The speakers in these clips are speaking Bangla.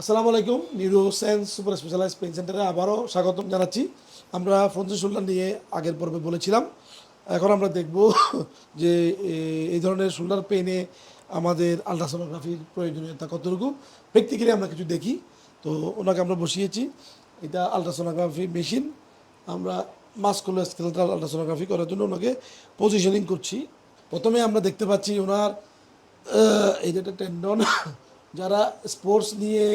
আসসালামু আলাইকুম neuroscience super specialise pain সেন্টারে আবারও স্বাগতম জানাচ্ছি। আমরা ফ্রন্সের শোল্ডার নিয়ে আগের পর্বে বলেছিলাম। এখন আমরা দেখব যে এই ধরনের শোল্ডার পেনে আমাদের আলট্রাসোনোগ্রাফির প্রয়োজনীয়তা কতটুকু, প্র্যাকটিক্যালি আমরা কিছু দেখি। তো ওনাকে আমরা বসিয়েছি। এটা আলট্রাসোনোগ্রাফি মেশিন। আমরা মাস্কুলো স্কেলেটাল আলট্রাসোনোগ্রাফি করার জন্য ওনাকে পজিশনিং করছি। প্রথমে আমরা দেখতে পাচ্ছি ওনার এই যে একটা টেন্ডন যারা স্পোর্টস নিয়ে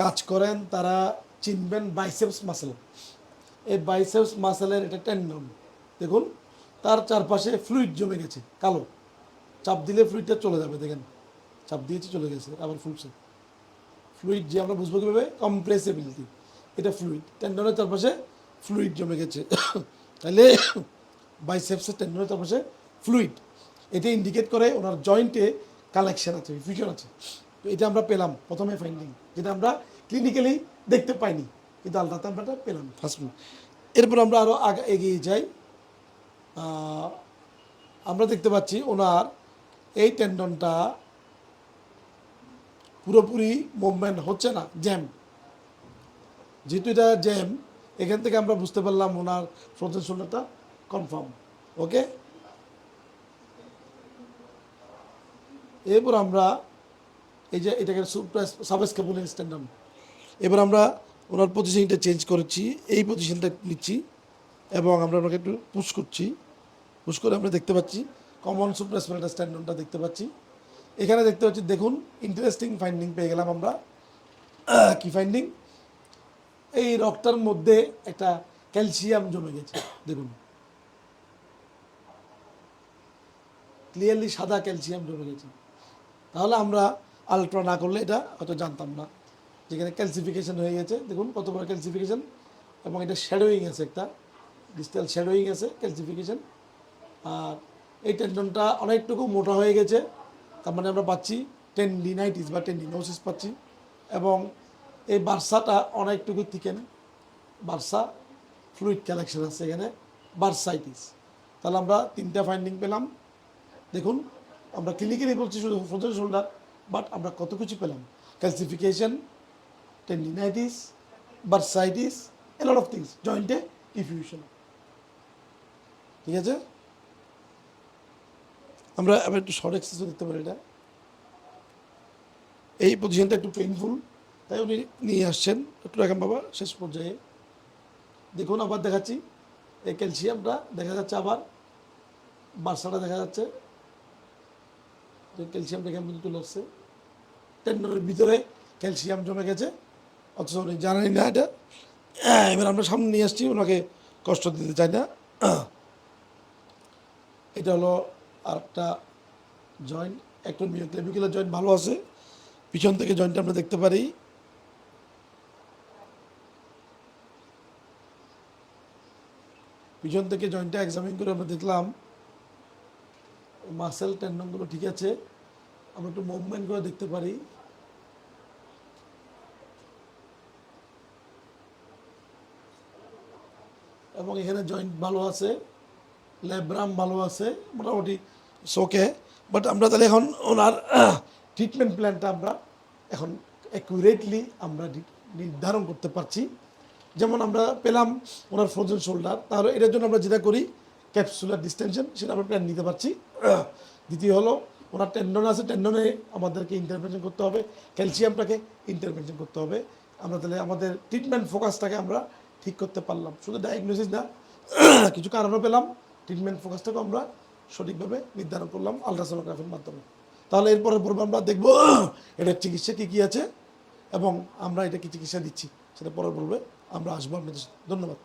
কাজ করেন, তারা চিনবেন বাইসেপস মাসেল এই বাইসেপস মাসেলের এটা টেন্ডন দেখুন, তার চারপাশে ফ্লুইড জমে গেছে, কালো। চাপ দিলে ফ্লুইডটা চলে যাবে, দেখেন। চাপ দিয়েছে, চলে গেছে, আবার ফুলছে। ফ্লুইড যে আমরা বুঝব কীভাবে? কম্প্রেসিবিলিটি এটা ফ্লুইড টেন্ডনের চারপাশে ফ্লুইড জমে গেছে। তাহলে বাইসেপসের টেন্ডনের চারপাশে ফ্লুইড এটা ইন্ডিকেট করে ওনার জয়েন্টে কালেকশন আছে ফিউশন আছে। তো এটা আমরা পেলাম, প্রথমে ফাইন্ডিং যেটা আমরা ক্লিনিক্যালি দেখতে পাইনি। কিন্তু আলট্রাতে আমরা এটা পেলাম ফার্স্ট এরপর আমরা আরও আগে, এগিয়ে যাই। আমরা দেখতে পাচ্ছি ওনার এই টেন্ডনটা পুরোপুরি মুভমেন্ট হচ্ছে না জ্যাম যেহেতু এটা জ্যাম এখান থেকে আমরা বুঝতে পারলাম ওনার ফ্রোজেন শোল্ডারটা কনফার্ম ওকে এরপর আমরা এই যে এটাকে সাবস্কেপুলিং স্ট্যান্ডার্ড এবার আমরা ওনার পজিশনটা চেঞ্জ করেছি, এই পজিশনটা নিচ্ছি এবং আমরা ওনাকে একটু পুশ করছি। পুশ করে আমরা দেখতে পাচ্ছি কমন সুপ্রাসপেরাটা স্ট্যান্ডার্ডটা দেখতে পাচ্ছি। এখানে দেখতে পাচ্ছি, দেখুন ইন্টারেস্টিং ফাইন্ডিং পেয়ে গেলাম আমরা। কি ফাইন্ডিং এই রক্তটার মধ্যে একটা ক্যালসিয়াম জমে গেছে, দেখুন। ক্লিয়ারলি সাদা ক্যালসিয়াম জমে গেছে। তাহলে আমরা আলট্রা না করলে এটা হয়তো জানতাম না। যেখানে ক্যালসিফিকেশন হয়ে গেছে, দেখুন কত বড় ক্যালসিফিকেশন এবং এটা শ্যাডোয়িং আছে একটা ডিজিটাল শ্যাডোয়িং আছে ক্যালসিফিকেশন আর এই টেন্ডনটা অনেকটুকু মোটা হয়ে গেছে, তার মানে আমরা পাচ্ছি টেন্ডিনাইটিস বা টেন্ডিনোসিস পাচ্ছি। এবং এই বার্সাটা অনেকটুকু থিকেন বার্সা ফ্লুইড কালেকশন আছে এখানে, বার্সাইটিস। তাহলে আমরা তিনটা ফাইন্ডিং পেলাম। দেখুন, আমরা ক্লিনিক্যালি বলছি শুধু ফ্রোজেন শোল্ডার বাট আমরা কত কিছু পেলাম? Calcification tendinitis bursitis a lot of things জয়েন্টে ইফিউশন ঠিক আছে? আমরা আবার একটু শর্ট এক্সারসাইজ দেখতে পারি এটা। এই পজিশনটা একটু পেইনফুল তাই উনি নিয়ে আসছেন। একটু রাখাম বাবা, শেষ পর্যায়ে। দেখুন, আবার দেখাচ্ছি। এই ক্যালসিয়ামটা দেখা যাচ্ছে আবার। বার্সাটা দেখা যাচ্ছে। ক্যালসিয়ামটা কেমন চলে আসছে টেন্ডনের ভিতরে ক্যালসিয়াম জমে গেছে। অথচ উনি জানেনি না এটা। এবার আমরা সামনে নিয়ে আসছি, ওনাকে কষ্ট দিতে চাই না। এটা হলো আর একটা জয়েন্ট একটা ক্লেভিকুলার জয়েন্ট ভালো আছে। পিছন থেকে জয়েন্টটা আমরা দেখতে পারি। পিছন থেকে জয়েন্টটা এক্সামিন করে আমরা দেখলাম মাসেল টেন্ডনগুলো ঠিক আছে। আমরা একটু মুভমেন্ট করে দেখতে পারি। এবং এখানে জয়েন্ট ভালো আছে লেব্রাম ভালো আছে, মোটামুটি শোকে বাট আমরা তাহলে এখন ওনার ট্রিটমেন্ট প্ল্যানটা আমরা এখন অ্যাকুরেটলি আমরা নির্ধারণ করতে পারছি। যেমন আমরা পেলাম ওনার ফ্রোজেন শোল্ডার তাহলে এটার জন্য আমরা যেটা করি ক্যাপসুলার ডিস্টেনশন সেটা আমরা প্ল্যান নিতে পারছি। দ্বিতীয় হলো ওনার টেন্ডন আছে টেন্ডনে আমাদেরকে ইন্টারভেনশন করতে হবে ক্যালসিয়ামটাকে ইন্টারভেনশন করতে হবে। আমরা তাহলে আমাদের ট্রিটমেন্ট ফোকাসটাকে আমরা ঠিক করতে পারলাম। শুধু ডায়াগনোসিস না, কিছু কারণও পেলাম ট্রিটমেন্ট ফোকাসটাকে আমরা সঠিকভাবে নির্ধারণ করলাম আলট্রাসোনোগ্রাফির মাধ্যমে। তাহলে এরপরে পর্বে আমরা দেখব এটার চিকিৎসা কী কী আছে এবং আমরা এটা কি চিকিৎসা দিচ্ছি, সেটা পরে বলবে আমরা আসব আপনাদের ধন্যবাদ।